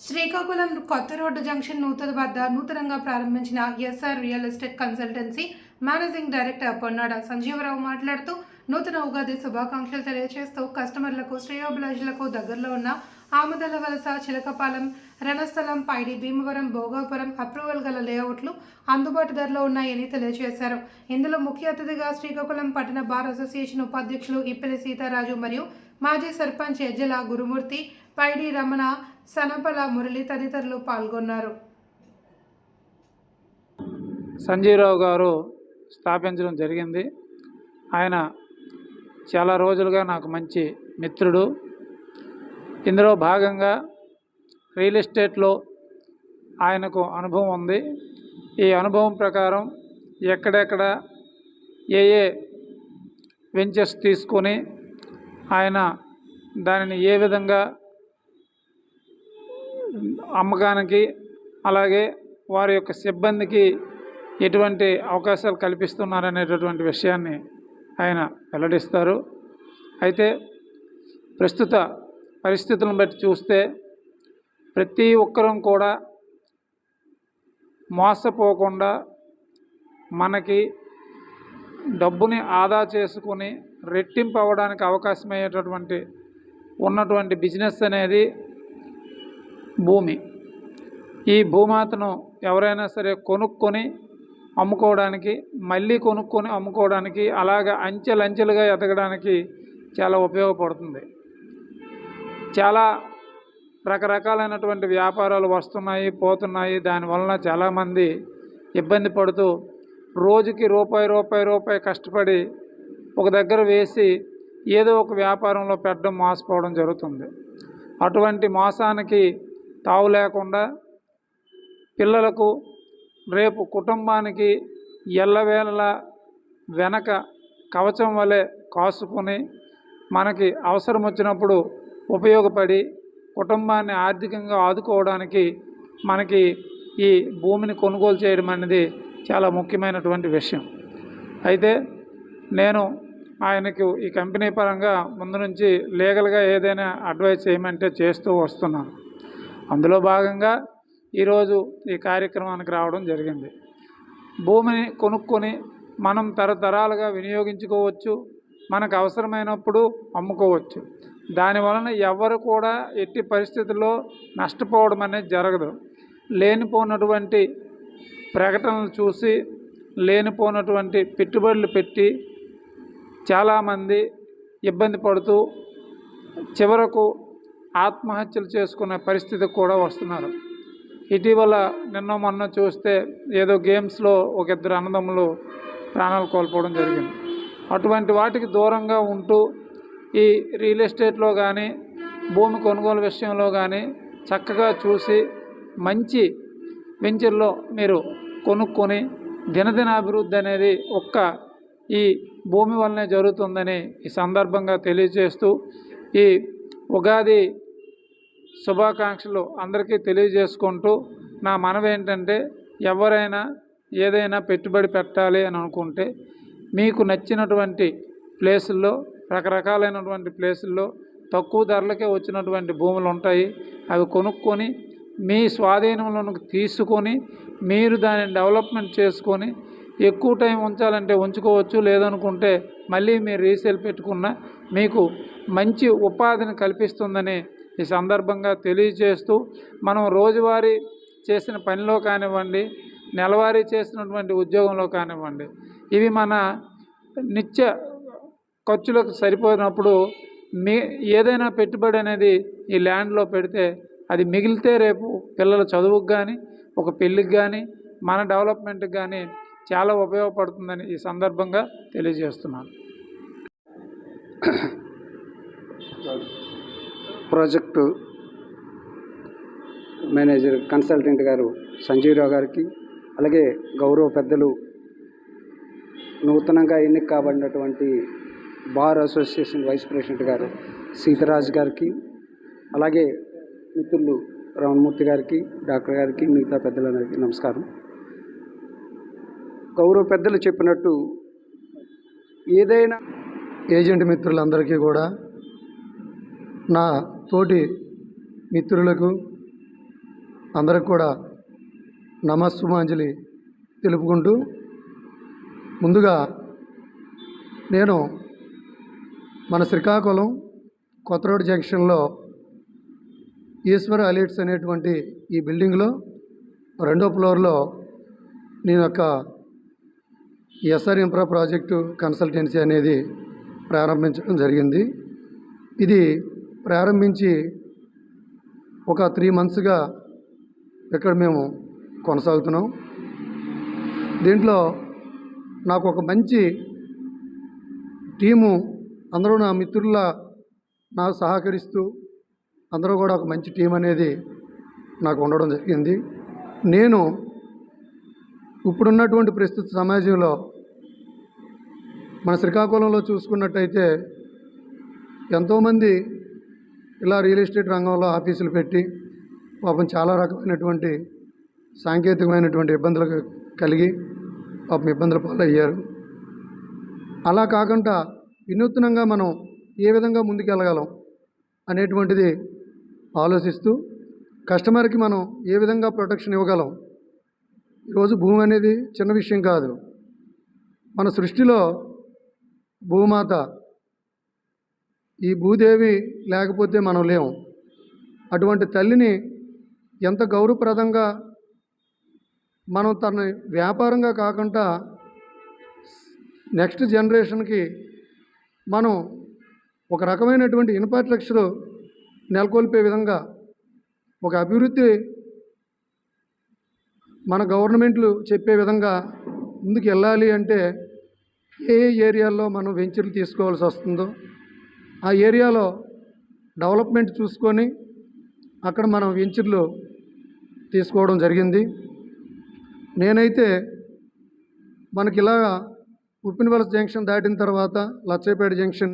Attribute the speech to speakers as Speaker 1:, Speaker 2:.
Speaker 1: శ్రీకాకుళం కొత్త road junction నూతన వద్ద నూతనంగా ప్రారంభించిన SR real estate consultancy managing director Ponnada Sanjeevarao మాట్లాడుతూ నూతన ఉగాది శుభాకాంక్షలు తెలియజేస్తూ కస్టమర్లకు శ్రేయోభిలాషులకు దగ్గరలో ఉన్న ఆమదల వలస చిలకపాలెం రణస్థలం పైడి భీమవరం భోగాపురం అప్రూవల్ గల లేఅవుట్లు అందుబాటు ధరలో ఉన్నాయని తెలియజేశారు ఇందులో ముఖ్య అతిథిగా శ్రీకాకుళం పట్టణ బార్ అసోసియేషన్ ఉపాధ్యక్షులు ఇప్పిలి సీతారాజు మరియు మాజీ సర్పంచ్ ఎజ్జల గురుమూర్తి పైడి రమణ సనపల మురళి తదితరులు పాల్గొన్నారు.
Speaker 2: సంజీవరావు గారు స్థాపించడం జరిగింది. ఆయన చాలా రోజులుగా నాకు మంచి మిత్రుడు. ఇందులో భాగంగా రియల్ ఎస్టేట్లో ఆయనకు అనుభవం ఉంది. ఈ అనుభవం ప్రకారం ఎక్కడెక్కడ ఏ ఏ వెంచర్స్ తీసుకొని ఆయన దానిని ఏ విధంగా అమ్మకానికి అలాగే వారి యొక్క సిబ్బందికి ఎటువంటి అవకాశాలు కల్పిస్తున్నారనేటటువంటి విషయాన్ని ఆయన వెల్లడిస్తారు. అయితే ప్రస్తుత పరిస్థితులను బట్టి చూస్తే ప్రతి ఒక్కరం కూడా మోసపోకుండా మనకి డబ్బుని ఆదా చేసుకొని రెట్టింపు అవ్వడానికి అవకాశమయ్యేటటువంటి ఉన్నటువంటి బిజినెస్ అనేది భూమి. ఈ భూమాతను ఎవరైనా సరే కొనుక్కొని అమ్ముకోవడానికి మళ్ళీ కొనుక్కొని అమ్ముకోవడానికి అలాగ అంచెలంచెలుగా ఎదగడానికి చాలా ఉపయోగపడుతుంది. చాలా రకరకాలైనటువంటి వ్యాపారాలు వస్తున్నాయి పోతున్నాయి. దానివలన చాలామంది ఇబ్బంది పడుతూ రోజుకి రూపాయి రూపాయి రూపాయి కష్టపడి ఒక దగ్గర వేసి ఏదో ఒక వ్యాపారంలో పెట్టడం మోసపోవడం జరుగుతుంది. అటువంటి మోసానికి తావు లేకుండా పిల్లలకు రేపు కుటుంబానికి ఎల్లవేళలా వెనక కవచం వలె కాసుకొని మనకి అవసరం వచ్చినప్పుడు ఉపయోగపడి కుటుంబాన్ని ఆర్థికంగా ఆదుకోవడానికి మనకి ఈ భూమిని కొనుగోలు చేయడం అనేది చాలా ముఖ్యమైనటువంటి విషయం. అయితే నేను ఆయనకు ఈ కంపెనీ పరంగా ముందు నుంచి లీగల్గా ఏదైనా అడ్వైస్ చేయమంటే చేస్తూ వస్తున్నాను. అందులో భాగంగా ఈరోజు ఈ కార్యక్రమానికి రావడం జరిగింది. భూమిని కొనుక్కొని మనం తరతరాలుగా వినియోగించుకోవచ్చు మనకు అవసరమైనప్పుడు అమ్ముకోవచ్చు. దాని వలన ఎవరు కూడా ఎట్టి పరిస్థితుల్లో నష్టపోవడం అనేది జరగదు. లేనిపోయినటువంటి ప్రకటనలు చూసి లేనిపోయినటువంటి పెట్టుబడులు పెట్టి చాలామంది ఇబ్బంది పడుతూ చివరకు ఆత్మహత్యలు చేసుకునే పరిస్థితి కూడా వస్తున్నారు. ఇటీవల నిన్న మొన్న చూస్తే ఏదో గేమ్స్లో ఒక ఇద్దరు అన్నదమ్ములు ప్రాణాలు కోల్పోవడం జరిగింది. అటువంటి వాటికి దూరంగా ఉంటూ ఈ రియల్ ఎస్టేట్లో కానీ భూమి కొనుగోలు విషయంలో కానీ చక్కగా చూసి మంచి వెంచర్లో మీరు కొనుక్కొని దినదినాభివృద్ధి అనేది ఒక్క ఈ భూమి వల్లనే జరుగుతుందని ఈ సందర్భంగా తెలియజేస్తూ ఈ ఉగాది శుభాకాంక్షలు అందరికీ తెలియజేసుకుంటూ నా మనవి ఏంటంటే ఎవరైనా ఏదైనా పెట్టుబడి పెట్టాలి అని అనుకుంటే మీకు నచ్చినటువంటి ప్లేసుల్లో రకరకాలైనటువంటి ప్లేసుల్లో తక్కువ ధరలకే వచ్చినటువంటి భూములు ఉంటాయి. అవి కొనుక్కొని మీ స్వాధీనంలోకి తీసుకొని మీరు దాన్ని డెవలప్మెంట్ చేసుకొని ఎక్కువ టైం ఉంచాలంటే ఉంచుకోవచ్చు లేదనుకుంటే మళ్ళీ మీరు రీసేల్ పెట్టుకున్న మీకు మంచి ఉపాధిని కల్పిస్తుందని ఈ సందర్భంగా తెలియజేస్తూ మనం రోజువారీ చేసిన పనిలో కానివ్వండి నెలవారీ చేసినటువంటి ఉద్యోగంలో కానివ్వండి ఇవి మన నిత్య ఖర్చులకు సరిపోయినప్పుడు మీ ఏదైనా పెట్టుబడి అనేది ఈ ల్యాండ్లో పెడితే అది మిగిలితే రేపు పిల్లల చదువుకు కానీ ఒక పెళ్ళికి కానీ మన డెవలప్మెంట్కి కానీ చాలా ఉపయోగపడుతుందని ఈ సందర్భంగా తెలియజేస్తున్నాను.
Speaker 3: ప్రాజెక్టు మేనేజర్ కన్సల్టెంట్ గారు సంజీవరావు గారికి అలాగే గౌరవ పెద్దలు నూతనంగా ఎన్నిక కాబడినటువంటి బార్ అసోసియేషన్ వైస్ ప్రెసిడెంట్ గారు సీతరాజ్ గారికి అలాగే మిత్రులు రమణమూర్తి గారికి డాక్టర్ గారికి మిగతా పెద్దలందరికీ నమస్కారం. గౌరవ పెద్దలు చెప్పినట్టు ఏదైనా
Speaker 4: ఏజెంట్ మిత్రులందరికీ కూడా నా తోటి మిత్రులకు అందరికి కూడా నమస్సుమాంజలి తెలుపుకుంటూ ముందుగా నేను మన శ్రీకాకుళం కొత్త రోడ్ జంక్షన్లో ఈశ్వర అలీట్స్ అనేటువంటి ఈ బిల్డింగ్లో రెండో ఫ్లోర్లో నేను యొక్క ఎస్ఆర్ ఇంప్రా ప్రాజెక్టు కన్సల్టెన్సీ అనేది ప్రారంభించడం జరిగింది. ఇది ప్రారంభించి ఒక త్రీ మంత్స్గా ఇక్కడ మేము కొనసాగుతున్నాం. దీంట్లో నాకు ఒక మంచి టీము అందరూ నా మిత్రుల నాకు సహకరిస్తూ అందరూ కూడా ఒక మంచి టీం అనేది నాకు ఉండడం జరిగింది. నేను ఇప్పుడున్నటువంటి ప్రస్తుత సమాజంలో మన శ్రీకాకుళంలో చూసుకున్నట్టయితే ఎంతోమంది ఇలా రియల్ ఎస్టేట్ రంగంలో ఆఫీసులు పెట్టి పాపం చాలా రకమైనటువంటి సాంకేతికమైనటువంటి ఇబ్బందులు కలిగి పాపం ఇబ్బందుల పాలయ్యారు. అలా కాకుండా వినూత్నంగా మనం ఏ విధంగా ముందుకెళ్ళగలం అనేటువంటిది ఆలోచిస్తూ కస్టమర్కి మనం ఏ విధంగా ప్రొటెక్షన్ ఇవ్వగలం ఈరోజు భూమి అనేది చిన్న విషయం కాదు. మన సృష్టిలో భూమాత ఈ భూదేవి లేకపోతే మనం లేము అటువంటి తల్లిని ఎంత గౌరవప్రదంగా మనం తన వ్యాపారంగా కాకుండా నెక్స్ట్ జనరేషన్కి మనం ఒక రకమైనటువంటి ఇన్ఫ్రాస్ట్రక్చర్ నెలకొల్పే విధంగా ఒక అభివృద్ధి మన గవర్నమెంట్లు చెప్పే విధంగా ముందుకు వెళ్ళాలి అంటే ఏ ఏ ఏరియాల్లో మనం వెంచర్లు తీసుకోవాల్సి వస్తుందో ఆ ఏరియాలో డెవలప్మెంట్ చూసుకొని అక్కడ మనం వెంచర్లు తీసుకోవడం జరిగింది. నేనైతే మనకి ఇలా ఉప్పినవలస జంక్షన్ దాటిన తర్వాత లచ్చయ్యపేట జంక్షన్